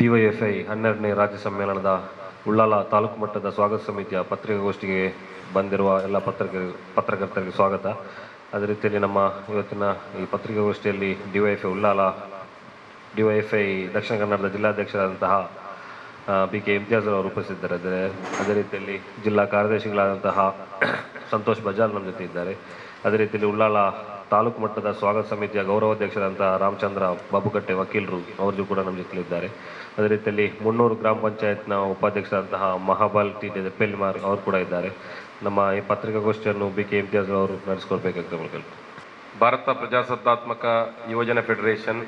DYFI ಹನ್ನೆರಡನೇ ರಾಜ್ಯ ಸಮ್ಮೇಳನದ ಉಳ್ಳಾಲ ತಾಲೂಕು ಮಟ್ಟದ ಸ್ವಾಗತ ಸಮಿತಿಯ ಪತ್ರಿಕಾಗೋಷ್ಠಿಗೆ ಬಂದಿರುವ ಎಲ್ಲ ಪತ್ರಿಕೆ ಪತ್ರಕರ್ತರಿಗೆ ಸ್ವಾಗತ. ಅದೇ ರೀತಿಯಲ್ಲಿ ನಮ್ಮ ಇವತ್ತಿನ ಈ ಪತ್ರಿಕಾಗೋಷ್ಠಿಯಲ್ಲಿ ಡಿವೈಎಫ್ಐ ಉಳ್ಳಾಲ, ಡಿವೈಎಫ್ಐ ದಕ್ಷಿಣ ಕನ್ನಡದ ಜಿಲ್ಲಾಧ್ಯಕ್ಷರಾದಂತಹ ಬಿ ಕೆ ಇಮ್ತಿಯಾಜ್ ಅವರು ಉಪಸ್ಥಿತರಿದ್ದಾರೆ. ಅದೇ ರೀತಿಯಲ್ಲಿ ಜಿಲ್ಲಾ ಕಾರ್ಯದರ್ಶಿಗಳಾದಂತಹ ಸಂತೋಷ್ ಬಜಾಲ್ ನಮ್ಮ ಜೊತೆ ಇದ್ದಾರೆ. ಅದೇ ರೀತಿಯಲ್ಲಿ ಉಳ್ಳಾಲ ತಾಲೂಕು ಮಟ್ಟದ ಸ್ವಾಗತ ಸಮಿತಿಯ ಗೌರವಾಧ್ಯಕ್ಷರಾದಂತಹ ರಾಮಚಂದ್ರ ಬಾಬುಕಟ್ಟೆ ವಕೀಲರು ಅವರು ಕೂಡ ನಮ್ಮ ಜೊತೆಲಿದ್ದಾರೆ. ಅದೇ ರೀತಿಯಲ್ಲಿ ಮುನ್ನೂರು ಗ್ರಾಮ ಪಂಚಾಯತ್ನ ಉಪಾಧ್ಯಕ್ಷರಾದಂತಹ ಮಹಾಬಾಲ್ ಟಿ ಪೆಲ್ಮಾರ್ ಅವರು ಕೂಡ ಇದ್ದಾರೆ. ನಮ್ಮ ಈ ಪತ್ರಿಕಾಗೋಷ್ಠಿಯನ್ನು ಬಿ ಕೆ ಇಮ್ತಿಯಾಜ್ ಅವರು ನಡೆಸ್ಕೊಡ್ಬೇಕಾಗ್ತದೆ ಭಾರತ ಪ್ರಜಾಸತ್ತಾತ್ಮಕ ಯುವಜನ ಫೆಡರೇಷನ್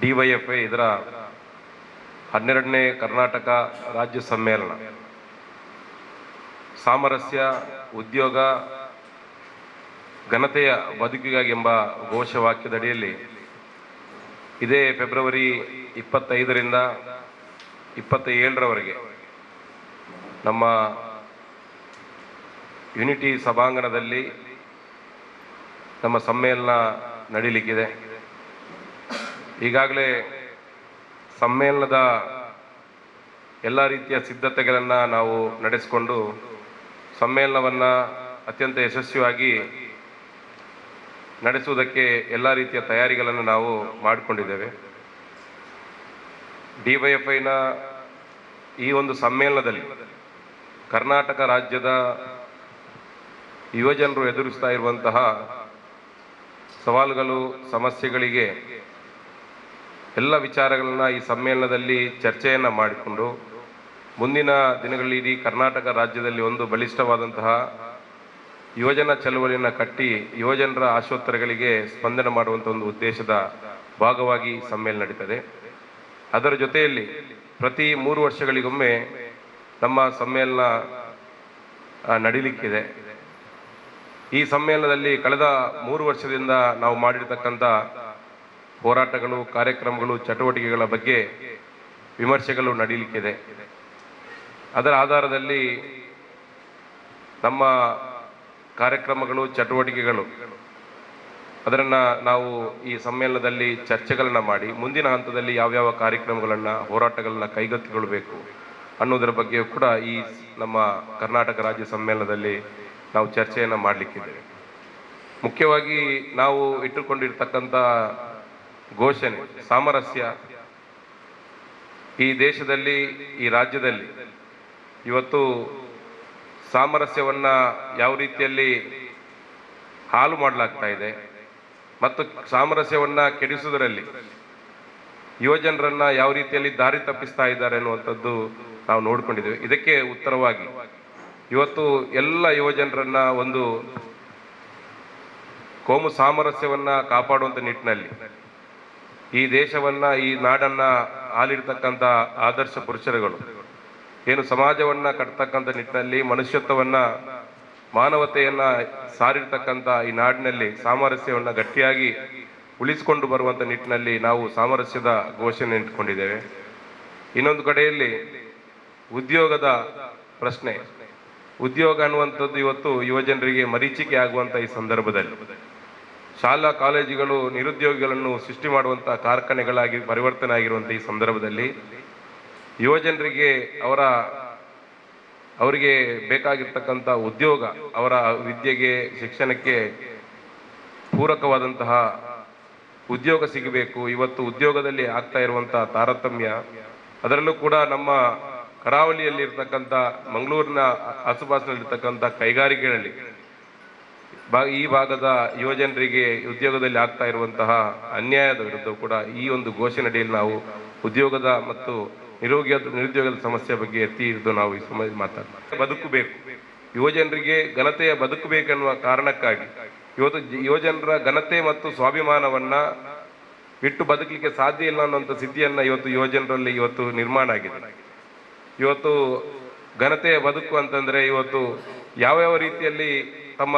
ಡಿವೈಎಫ್ಐ ಇದರ ಹನ್ನೆರಡನೇ ಕರ್ನಾಟಕ ರಾಜ್ಯ ಸಮ್ಮೇಳನ. ಸಾಮರಸ್ಯ, ಉದ್ಯೋಗ, ಘನತೆಯ ಬದುಕಿಗಾಗಿ ಎಂಬ ಘೋಷವಾಕ್ಯದಡಿಯಲ್ಲಿ ಇದೇ ಫೆಬ್ರವರಿ ಇಪ್ಪತ್ತೈದರಿಂದ ಇಪ್ಪತ್ತ ಏಳರವರೆಗೆ ನಮ್ಮ ಯುನಿಟಿ ಸಭಾಂಗಣದಲ್ಲಿ ನಮ್ಮ ಸಮ್ಮೇಳನ ನಡೀಲಿಕ್ಕಿದೆ. ಈಗಾಗಲೇ ಸಮ್ಮೇಳನದ ಎಲ್ಲ ರೀತಿಯ ಸಿದ್ಧತೆಗಳನ್ನು ನಾವು ನಡೆಸಿಕೊಂಡು ಸಮ್ಮೇಳನವನ್ನು ಅತ್ಯಂತ ಯಶಸ್ವಿಯಾಗಿ ನಡೆಸುವುದಕ್ಕೆ ಎಲ್ಲ ರೀತಿಯ ತಯಾರಿಗಳನ್ನು ನಾವು ಮಾಡಿಕೊಂಡಿದ್ದೇವೆ. ಡಿ ವೈ ಈ ಒಂದು ಸಮ್ಮೇಳನದಲ್ಲಿ ಕರ್ನಾಟಕ ರಾಜ್ಯದ ಯುವಜನರು ಎದುರಿಸ್ತಾ ಇರುವಂತಹ ಸವಾಲುಗಳು, ಸಮಸ್ಯೆಗಳಿಗೆ ಎಲ್ಲ ವಿಚಾರಗಳನ್ನ ಈ ಸಮ್ಮೇಳನದಲ್ಲಿ ಚರ್ಚೆಯನ್ನು ಮಾಡಿಕೊಂಡು ಮುಂದಿನ ದಿನಗಳಲ್ಲಿ ಇಡೀ ಕರ್ನಾಟಕ ರಾಜ್ಯದಲ್ಲಿ ಒಂದು ಬಲಿಷ್ಠವಾದಂತಹ ಯುವಜನ ಚಳವಳಿಯನ್ನು ಕಟ್ಟಿ ಯುವಜನರ ಆಶೋತ್ತರಗಳಿಗೆ ಸ್ಪಂದನೆ ಮಾಡುವಂಥ ಒಂದು ಉದ್ದೇಶದ ಭಾಗವಾಗಿ ಸಮ್ಮೇಳನ ನಡೀತದೆ. ಅದರ ಜೊತೆಯಲ್ಲಿ ಪ್ರತಿ ಮೂರು ವರ್ಷಗಳಿಗೊಮ್ಮೆ ನಮ್ಮ ಸಮ್ಮೇಳನ ನಡೀಲಿಕ್ಕಿದೆ. ಈ ಸಮ್ಮೇಳನದಲ್ಲಿ ಕಳೆದ ಮೂರು ವರ್ಷದಿಂದ ನಾವು ಮಾಡಿರ್ತಕ್ಕಂಥ ಹೋರಾಟಗಳು, ಕಾರ್ಯಕ್ರಮಗಳು, ಚಟುವಟಿಕೆಗಳ ಬಗ್ಗೆ ವಿಮರ್ಶೆಗಳು ನಡೀಲಿಕ್ಕಿದೆ. ಅದರ ಆಧಾರದಲ್ಲಿ ನಮ್ಮ ಕಾರ್ಯಕ್ರಮಗಳು, ಚಟುವಟಿಕೆಗಳು. ಅದರನ್ನು ನಾವು ಈ ಸಮ್ಮೇಳನದಲ್ಲಿ ಚರ್ಚೆಗಳನ್ನು ಮಾಡಿ, ಮುಂದಿನ ಹಂತದಲ್ಲಿ ಯಾವ್ಯಾವ ಕಾರ್ಯಕ್ರಮಗಳನ್ನು, ಹೋರಾಟಗಳನ್ನ ಕೈಗೆತ್ತಿಕೊಳ್ಬೇಕು ಅನ್ನೋದರ ಬಗ್ಗೆಯೂ ಕೂಡ ಈ ನಮ್ಮ ಕರ್ನಾಟಕ ರಾಜ್ಯ ಸಮ್ಮೇಳನದಲ್ಲಿ ನಾವು ಚರ್ಚೆಯನ್ನು ಮಾಡಲಿಕ್ಕಿದ್ದೇವೆ. ಮುಖ್ಯವಾಗಿ ನಾವು ಇಟ್ಟುಕೊಂಡಿರ್ತಕ್ಕಂಥ ಘೋಷಣೆ, ಸಾಮರಸ್ಯ. ಈ ದೇಶದಲ್ಲಿ, ಈ ರಾಜ್ಯದಲ್ಲಿ ಇವತ್ತು ಸಾಮರಸ್ಯವನ್ನ ಯಾವ ರೀತಿಯಲ್ಲಿ ಹಾಳು ಮಾಡಲಾಗ್ತಾ ಇದೆ ಮತ್ತು ಸಾಮರಸ್ಯವನ್ನು ಕೆಡಿಸುವುದರಲ್ಲಿ ಯುವಜನರನ್ನು ಯಾವ ರೀತಿಯಲ್ಲಿ ದಾರಿ ತಪ್ಪಿಸ್ತಾ ಇದ್ದಾರೆ ಅನ್ನುವಂಥದ್ದು ನಾವು ನೋಡಿಕೊಂಡಿದ್ದೇವೆ. ಇದಕ್ಕೆ ಉತ್ತರವಾಗಿ ಇವತ್ತು ಎಲ್ಲ ಯುವಜನರನ್ನ ಒಂದು ಕೋಮು ಸಾಮರಸ್ಯವನ್ನು ಕಾಪಾಡುವಂಥ ನಿಟ್ಟಿನಲ್ಲಿ ಈ ದೇಶವನ್ನು, ಈ ನಾಡನ್ನು ಆಲಿರ್ತಕ್ಕಂಥ ಆದರ್ಶ ಪುರುಷರುಗಳು ಏನು ಸಮಾಜವನ್ನ ಕಟ್ತಕ್ಕಂಥ ನಿಟ್ಟಿನಲ್ಲಿ, ಮನುಷ್ಯತ್ವವನ್ನ, ಮಾನವತೆಯನ್ನ ಸಾರಿರ್ತಕ್ಕಂಥ ಈ ನಾಡಿನಲ್ಲಿ ಸಾಮರಸ್ಯವನ್ನ ಗಟ್ಟಿಯಾಗಿ ಉಳಿಸಿಕೊಂಡು ಬರುವಂತ ನಿಟ್ಟಿನಲ್ಲಿ ನಾವು ಸಾಮರಸ್ಯದ ಘೋಷಣೆ ಇಟ್ಕೊಂಡಿದ್ದೇವೆ. ಇನ್ನೊಂದು ಕಡೆಯಲ್ಲಿ ಉದ್ಯೋಗದ ಪ್ರಶ್ನೆ. ಉದ್ಯೋಗ ಅನ್ನುವಂಥದ್ದು ಇವತ್ತು ಯುವಜನರಿಗೆ ಮರೀಚಿಕೆ ಆಗುವಂತ ಈ ಸಂದರ್ಭದಲ್ಲಿ. ಶಾಲಾ ಕಾಲೇಜುಗಳು ನಿರುದ್ಯೋಗಿಗಳನ್ನು ಸೃಷ್ಟಿ ಮಾಡುವಂಥ ಕಾರ್ಖಾನೆಗಳಾಗಿ ಪರಿವರ್ತನೆ ಆಗಿರುವಂಥ ಈ ಸಂದರ್ಭದಲ್ಲಿ ಯುವಜನರಿಗೆ ಅವರ, ಅವರಿಗೆ ಬೇಕಾಗಿರ್ತಕ್ಕಂಥ ಉದ್ಯೋಗ, ಅವರ ವಿದ್ಯೆಗೆ, ಶಿಕ್ಷಣಕ್ಕೆ ಪೂರಕವಾದಂತಹ ಉದ್ಯೋಗ ಸಿಗಬೇಕು. ಇವತ್ತು ಉದ್ಯೋಗದಲ್ಲಿ ಆಗ್ತಾ ಇರುವಂತಹ ತಾರತಮ್ಯ, ಅದರಲ್ಲೂ ಕೂಡ ನಮ್ಮ ಕರಾವಳಿಯಲ್ಲಿರ್ತಕ್ಕಂಥ, ಮಂಗಳೂರಿನ ಆಸುಪಾಸಿನಲ್ಲಿರ್ತಕ್ಕಂಥ ಕೈಗಾರಿಕೆಗಳಲ್ಲಿ ಈ ಭಾಗದ ಯುವಜನರಿಗೆ ಉದ್ಯೋಗದಲ್ಲಿ ಆಗ್ತಾ ಇರುವಂತಹ ಅನ್ಯಾಯದ ವಿರುದ್ಧ ಕೂಡ ಈ ಒಂದು ಘೋಷಣೆಯಲ್ಲಿ ನಾವು ಉದ್ಯೋಗದ ಮತ್ತು ನಿರೋಗ್ಯ ನಿರುದ್ಯೋಗದ ಸಮಸ್ಯೆ ಬಗ್ಗೆ ಎತ್ತಿ ಹಿಡಿದು ನಾವು ಈ ಸಮಯ ಮಾತಾಡ್ತೀವಿ. ಬದುಕಬೇಕು. ಯುವಜನರಿಗೆ ಘನತೆಯ ಬದುಕಬೇಕೆನ್ನುವ ಕಾರಣಕ್ಕಾಗಿ ಇವತ್ತು ಯುವಜನರ ಘನತೆ ಮತ್ತು ಸ್ವಾಭಿಮಾನವನ್ನ ಬಿಟ್ಟು ಬದುಕಲಿಕ್ಕೆ ಸಾಧ್ಯ ಇಲ್ಲ ಅನ್ನೋಂಥ ಸ್ಥಿತಿಯನ್ನ ಇವತ್ತು ಯುವಜನರಲ್ಲಿ ಇವತ್ತು ನಿರ್ಮಾಣ ಆಗಿದೆ. ಇವತ್ತು ಘನತೆಯ ಬದುಕು ಅಂತಂದ್ರೆ ಇವತ್ತು ಯಾವ್ಯಾವ ರೀತಿಯಲ್ಲಿ ತಮ್ಮ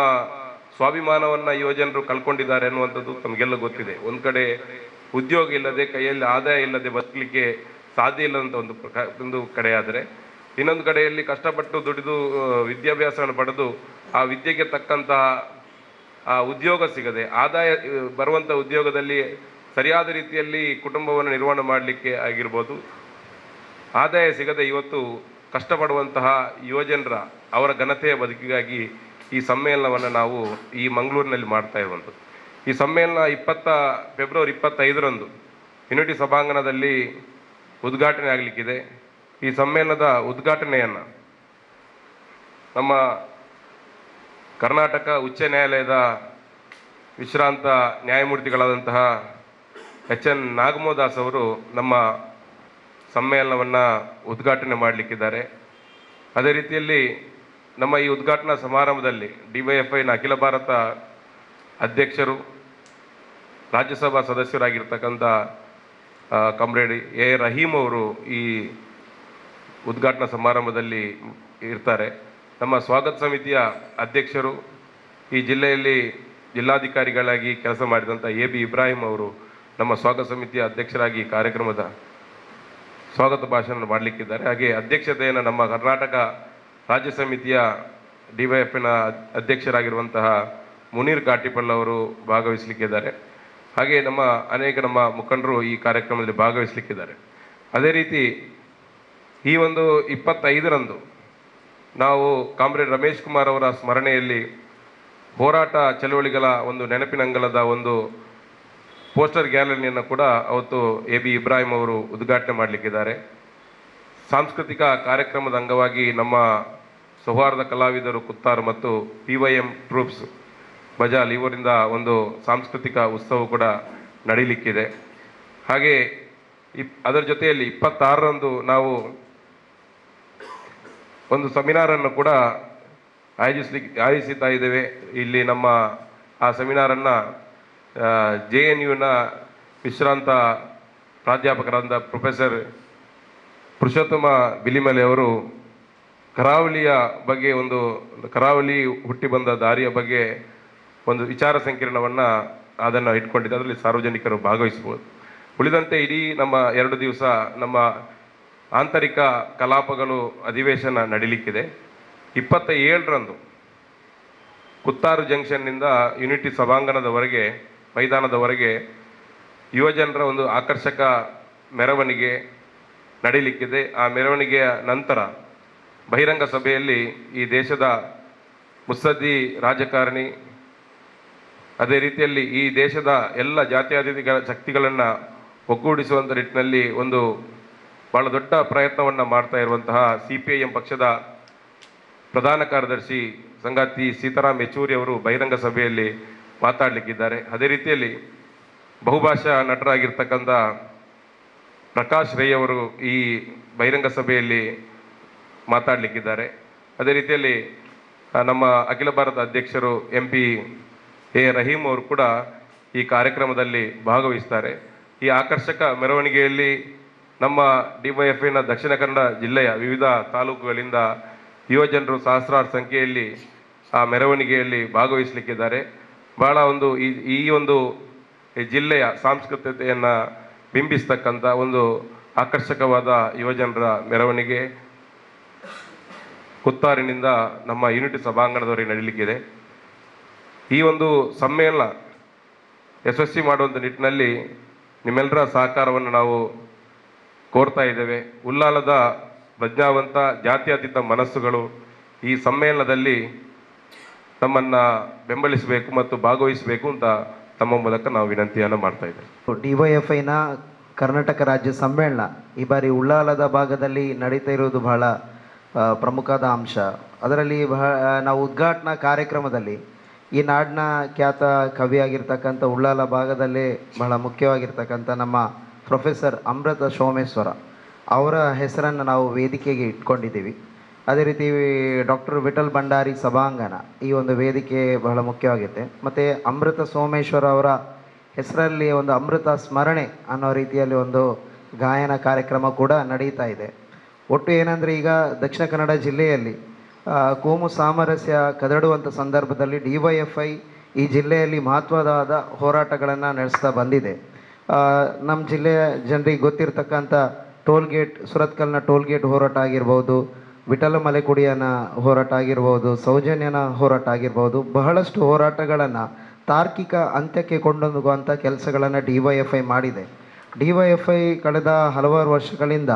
ಸ್ವಾಭಿಮಾನವನ್ನ ಯುವಜನರು ಕಳ್ಕೊಂಡಿದ್ದಾರೆ ಅನ್ನುವಂಥದ್ದು ತಮಗೆಲ್ಲ ಗೊತ್ತಿದೆ. ಒಂದ್ ಕಡೆ ಉದ್ಯೋಗ ಇಲ್ಲದೆ, ಕೈಯಲ್ಲಿ ಆದಾಯ ಇಲ್ಲದೆ ಬದುಕಲಿಕ್ಕೆ ಸಾಧ್ಯ ಇಲ್ಲದಂಥ ಒಂದು ಒಂದು ಕಡೆಯಾದರೆ ಇನ್ನೊಂದು ಕಡೆಯಲ್ಲಿ ಕಷ್ಟಪಟ್ಟು ದುಡಿದು ವಿದ್ಯಾಭ್ಯಾಸವನ್ನು ಪಡೆದು, ಆ ವಿದ್ಯೆಗೆ ತಕ್ಕಂತಹ, ಆ, ಉದ್ಯೋಗ ಸಿಗದೆ, ಆದಾಯ ಬರುವಂಥ ಉದ್ಯೋಗದಲ್ಲಿ ಸರಿಯಾದ ರೀತಿಯಲ್ಲಿ ಕುಟುಂಬವನ್ನು ನಿರ್ವಹಣೆ ಮಾಡಲಿಕ್ಕೆ ಆಗಿರ್ಬೋದು, ಆದಾಯ ಸಿಗದೆ ಇವತ್ತು ಕಷ್ಟಪಡುವಂತಹ ಯುವಜನರ ಅವರ ಘನತೆಯ ಬದುಕಿಗಾಗಿ ಈ ಸಮ್ಮೇಳನವನ್ನು ನಾವು ಈ ಮಂಗಳೂರಿನಲ್ಲಿ ಮಾಡ್ತಾ ಇರುವಂಥದ್ದು. ಈ ಸಮ್ಮೇಳನ ಇಪ್ಪತ್ತ, ಫೆಬ್ರವರಿ ಇಪ್ಪತ್ತೈದರಂದು ಯುನಿಟಿ ಸಭಾಂಗಣದಲ್ಲಿ ಉದ್ಘಾಟನೆ ಆಗಲಿಕ್ಕಿದೆ. ಈ ಸಮ್ಮೇಳನದ ಉದ್ಘಾಟನೆಯನ್ನು ನಮ್ಮ ಕರ್ನಾಟಕ ಉಚ್ಚ ನ್ಯಾಯಾಲಯದ ವಿಶ್ರಾಂತ ನ್ಯಾಯಮೂರ್ತಿಗಳಾದಂತಹ ಎಚ್ ಎನ್ ನಾಗಮೋದಾಸ್ ಅವರು ನಮ್ಮ ಸಮ್ಮೇಳನವನ್ನು ಉದ್ಘಾಟನೆ ಮಾಡಲಿಕ್ಕಿದ್ದಾರೆ. ಅದೇ ರೀತಿಯಲ್ಲಿ ನಮ್ಮ ಈ ಉದ್ಘಾಟನಾ ಸಮಾರಂಭದಲ್ಲಿ ಡಿವೈಎಫ್ಐನ ಅಖಿಲ ಭಾರತ ಅಧ್ಯಕ್ಷರು, ರಾಜ್ಯಸಭಾ ಸದಸ್ಯರಾಗಿರ್ತಕ್ಕಂಥ ಕಾಮ್ರೇಡ್ ಎ ರಹೀಮ್ ಅವರು ಈ ಉದ್ಘಾಟನಾ ಸಮಾರಂಭದಲ್ಲಿ ಇರ್ತಾರೆ. ನಮ್ಮ ಸ್ವಾಗತ ಸಮಿತಿಯ ಅಧ್ಯಕ್ಷರು, ಈ ಜಿಲ್ಲೆಯಲ್ಲಿ ಜಿಲ್ಲಾಧಿಕಾರಿಗಳಾಗಿ ಕೆಲಸ ಮಾಡಿದಂಥ ಎ ಬಿ ಇಬ್ರಾಹಿಂ ಅವರು ನಮ್ಮ ಸ್ವಾಗತ ಸಮಿತಿಯ ಅಧ್ಯಕ್ಷರಾಗಿ ಕಾರ್ಯಕ್ರಮದ ಸ್ವಾಗತ ಭಾಷಣ ಮಾಡಲಿಕ್ಕಿದ್ದಾರೆ. ಹಾಗೆ ಅಧ್ಯಕ್ಷತೆಯನ್ನು ನಮ್ಮ ಕರ್ನಾಟಕ ರಾಜ್ಯ ಸಮಿತಿಯ ಡಿವೈಎಫ್ನ ಅಧ್ಯಕ್ಷರಾಗಿರುವಂತಹ ಮುನೀರ್ ಕಾಟಿಪಲ್ ಅವರು ಭಾಗವಹಿಸಲಿಕ್ಕಿದ್ದಾರೆ. ಹಾಗೆ ನಮ್ಮ ಅನೇಕ ನಮ್ಮ ಮುಖಂಡರು ಈ ಕಾರ್ಯಕ್ರಮದಲ್ಲಿ ಭಾಗವಹಿಸಲಿಕ್ಕಿದ್ದಾರೆ. ಅದೇ ರೀತಿ ಈ ಒಂದು ಇಪ್ಪತ್ತೈದರಂದು ನಾವು ಕಾಮ್ರೇಡ್ ರಮೇಶ್ ಕುಮಾರ್ ಅವರ ಸ್ಮರಣೆಯಲ್ಲಿ ಹೋರಾಟ ಚಳವಳಿಗಳ ಒಂದು ನೆನಪಿನಂಗಲದ ಒಂದು ಪೋಸ್ಟರ್ ಗ್ಯಾಲರಿಯನ್ನು ಕೂಡ ಅವತ್ತು ಎ ಬಿ ಇಬ್ರಾಹಿಂ ಅವರು ಉದ್ಘಾಟನೆ ಮಾಡಲಿಕ್ಕಿದ್ದಾರೆ. ಸಾಂಸ್ಕೃತಿಕ ಕಾರ್ಯಕ್ರಮದ ಅಂಗವಾಗಿ ನಮ್ಮ ಸೌಹಾರ್ದ ಕಲಾವಿದರು ಕುತ್ತಾರ್ ಮತ್ತು P Y M troupes Bajal ಇವರಿಂದ ಒಂದು ಸಾಂಸ್ಕೃತಿಕ ಉತ್ಸವ ಕೂಡ ನಡೀಲಿಕ್ಕಿದೆ. ಹಾಗೆ ಇಪ್, ಅದರ ಜೊತೆಯಲ್ಲಿ ಇಪ್ಪತ್ತಾರರಂದು ನಾವು ಒಂದು ಸೆಮಿನಾರನ್ನು ಕೂಡ ಆಯೋಜಿಸ್ಲಿಕ್ಕೆ ಆಯೋಜಿಸುತ್ತಾ ಇದ್ದೇವೆ. ಇಲ್ಲಿ ನಮ್ಮ ಆ ಸೆಮಿನಾರನ್ನು ಜೆ ಎನ್ ಯುನ ವಿಶ್ರಾಂತ ಪ್ರಾಧ್ಯಾಪಕರಾದ ಪ್ರೊಫೆಸರ್ ಪುರುಷೋತ್ತಮ ಬಿಲಿಮಲೆ ಅವರು ಕರಾವಳಿಯ ಬಗ್ಗೆ ಒಂದು, ಕರಾವಳಿ ಹುಟ್ಟಿ ಬಂದ ದಾರಿಯ ಬಗ್ಗೆ ಒಂದು ವಿಚಾರ ಸಂಕಿರಣವನ್ನು ಅದನ್ನು ಇಟ್ಕೊಂಡಿದ್ದೆ. ಅದರಲ್ಲಿ ಸಾರ್ವಜನಿಕರು ಭಾಗವಹಿಸಬಹುದು. ಉಳಿದಂತೆ ಇಡೀ ನಮ್ಮ ಎರಡು ದಿವಸ ನಮ್ಮ ಆಂತರಿಕ ಕಲಾಪಗಳು ಅಧಿವೇಶನ ನಡೀಲಿಕ್ಕಿದೆ. ಇಪ್ಪತ್ತ ಏಳರಂದು ಕುತ್ತಾರು ಜಂಕ್ಷನ್ನಿಂದ ಯುನಿಟಿ ಸಭಾಂಗಣದವರೆಗೆ, ಮೈದಾನದವರೆಗೆ ಯುವಜನರ ಒಂದು ಆಕರ್ಷಕ ಮೆರವಣಿಗೆ ನಡೀಲಿಕ್ಕಿದೆ. ಆ ಮೆರವಣಿಗೆಯ ನಂತರ ಬಹಿರಂಗ ಸಭೆಯಲ್ಲಿ ಈ ದೇಶದ ಮುಸದ್ದಿ ರಾಜಕಾರಣಿ ಅದೇ ರೀತಿಯಲ್ಲಿ ಈ ದೇಶದ ಎಲ್ಲ ಜಾತ್ಯಾತೀತ ಶಕ್ತಿಗಳನ್ನು ಒಗ್ಗೂಡಿಸುವಂಥ ನಿಟ್ಟಿನಲ್ಲಿ ಒಂದು ಬಹಳ ದೊಡ್ಡ ಪ್ರಯತ್ನವನ್ನು ಮಾಡ್ತಾ ಇರುವಂತಹ ಸಿ ಪಿ ಐ ಎಂ ಪಕ್ಷದ ಪ್ರಧಾನ ಕಾರ್ಯದರ್ಶಿ ಸಂಗಾತಿ ಸೀತಾರಾಮ್ ಯೆಚೂರಿ ಅವರು ಬಹಿರಂಗ ಸಭೆಯಲ್ಲಿ ಮಾತಾಡಲಿಕ್ಕಿದ್ದಾರೆ. ಅದೇ ರೀತಿಯಲ್ಲಿ ಬಹುಭಾಷಾ ನಟರಾಗಿರ್ತಕ್ಕಂಥ ಪ್ರಕಾಶ್ ರೈ ಅವರು ಈ ಬಹಿರಂಗ ಸಭೆಯಲ್ಲಿ ಮಾತಾಡಲಿಕ್ಕಿದ್ದಾರೆ. ಅದೇ ರೀತಿಯಲ್ಲಿ ನಮ್ಮ ಅಖಿಲ ಭಾರತ ಅಧ್ಯಕ್ಷರು ಎಂ ಪಿ ಎ ರಹೀಂ ಅವರು ಕೂಡ ಈ ಕಾರ್ಯಕ್ರಮದಲ್ಲಿ ಭಾಗವಹಿಸ್ತಾರೆ. ಈ ಆಕರ್ಷಕ ಮೆರವಣಿಗೆಯಲ್ಲಿ ನಮ್ಮ ಡಿವೈಎಫ್ಐನ ದಕ್ಷಿಣ ಕನ್ನಡ ಜಿಲ್ಲೆಯ ವಿವಿಧ ತಾಲೂಕುಗಳಿಂದ ಯುವಜನರು ಸಹಸ್ರಾರು ಸಂಖ್ಯೆಯಲ್ಲಿ ಆ ಮೆರವಣಿಗೆಯಲ್ಲಿ ಭಾಗವಹಿಸಲಿಕ್ಕಿದ್ದಾರೆ. ಬಹಳ ಒಂದು ಈ ಈ ಒಂದು ಜಿಲ್ಲೆಯ ಸಾಂಸ್ಕೃತಿಕತೆಯನ್ನು ಬಿಂಬಿಸ್ತಕ್ಕಂಥ ಒಂದು ಆಕರ್ಷಕವಾದ ಯುವಜನರ ಮೆರವಣಿಗೆ. ಕುತ್ತಾರಿನಿಂದ ನಮ್ಮ ಯೂನಿಟಿ ಸಭಾಂಗಣದವರೆಗೆ ನಡೀಲಿಕ್ಕಿದೆ. ಈ ಒಂದು ಸಮ್ಮೇಳನ ಯಶಸ್ವಿ ಮಾಡುವಂಥ ನಿಟ್ಟಿನಲ್ಲಿ ನಿಮ್ಮೆಲ್ಲರ ಸಹಕಾರವನ್ನು ನಾವು ಕೋರ್ತಾ ಇದ್ದೇವೆ. ಉಲ್ಲಾಲದ ಪ್ರಜ್ಞಾವಂತ ಜಾತ್ಯತೀತ ಮನಸ್ಸುಗಳು ಈ ಸಮ್ಮೇಳನದಲ್ಲಿ ತಮ್ಮನ್ನು ಬೆಂಬಲಿಸಬೇಕು ಮತ್ತು ಭಾಗವಹಿಸಬೇಕು ಅಂತ ತಮ್ಮ ಮೂಲಕ ನಾವು ವಿನಂತಿಯನ್ನು ಮಾಡ್ತಾ ಇದ್ದೇವೆ. ಡಿವೈಎಫ್ಐನ ಕರ್ನಾಟಕ ರಾಜ್ಯ ಸಮ್ಮೇಳನ ಈ ಬಾರಿ ಉಳ್ಳಾಲದ ಭಾಗದಲ್ಲಿ ನಡೀತಾ ಇರುವುದು ಬಹಳ ಪ್ರಮುಖದ ಅಂಶ. ಅದರಲ್ಲಿ ಬಹ ನಾವು ಉದ್ಘಾಟನಾ ಕಾರ್ಯಕ್ರಮದಲ್ಲಿ ಈ ನಾಡಿನ ಖ್ಯಾತ ಕವಿಯಾಗಿರ್ತಕ್ಕಂಥ ಉಳ್ಳಾಲ ಭಾಗದಲ್ಲಿ ಬಹಳ ಮುಖ್ಯವಾಗಿರ್ತಕ್ಕಂಥ ನಮ್ಮ ಪ್ರೊಫೆಸರ್ ಅಮೃತ ಸೋಮೇಶ್ವರ ಅವರ ಹೆಸರನ್ನು ನಾವು ವೇದಿಕೆಗೆ ಇಟ್ಕೊಂಡಿದ್ದೀವಿ. ಅದೇ ರೀತಿ ಡಾಕ್ಟರ್ ವಿಠಲ್ ಭಂಡಾರಿ ಸಭಾಂಗಣ ಈ ಒಂದು ವೇದಿಕೆ ಬಹಳ ಮುಖ್ಯವಾಗಿದೆ ಮತ್ತು ಅಮೃತ ಸೋಮೇಶ್ವರ ಅವರ ಹೆಸರಲ್ಲಿ ಒಂದು ಅಮೃತ ಸ್ಮರಣೆ ಅನ್ನೋ ರೀತಿಯಲ್ಲಿ ಒಂದು ಗಾಯನ ಕಾರ್ಯಕ್ರಮ ಕೂಡ ನಡೀತಾ ಇದೆ. ಒಟ್ಟು ಏನಂದರೆ ಈಗ ದಕ್ಷಿಣ ಕನ್ನಡ ಜಿಲ್ಲೆಯಲ್ಲಿ ಕೋಮು ಸಾಮರಸ್ಯ ಕದಡುವಂಥ ಸಂದರ್ಭದಲ್ಲಿ ಡಿ ವೈ ಎಫ್ ಐ ಈ ಜಿಲ್ಲೆಯಲ್ಲಿ ಮಹತ್ವದಾದ ಹೋರಾಟಗಳನ್ನು ನಡೆಸ್ತಾ ಬಂದಿದೆ. ನಮ್ಮ ಜಿಲ್ಲೆಯ ಜನರಿಗೆ ಗೊತ್ತಿರತಕ್ಕಂಥ ಟೋಲ್ ಗೇಟ್ ಸುರತ್ಕಲ್ನ ಟೋಲ್ ಗೇಟ್ ಹೋರಾಟ ಆಗಿರ್ಬೋದು, ವಿಠಲ ಮಲೆಕುಡಿಯನ ಹೋರಾಟ ಆಗಿರ್ಬೋದು, ಸೌಜನ್ಯನ ಹೋರಾಟ ಆಗಿರ್ಬೋದು, ಬಹಳಷ್ಟು ಹೋರಾಟಗಳನ್ನು ತಾರ್ಕಿಕ ಅಂತ್ಯಕ್ಕೆ ಕೊಂಡೊಂದುಗುವಂಥ ಕೆಲಸಗಳನ್ನು ಡಿ ವೈ ಎಫ್ ಐ ಮಾಡಿದೆ. ಡಿ ವೈ ಎಫ್ ಐ ಕಳೆದ ಹಲವಾರು ವರ್ಷಗಳಿಂದ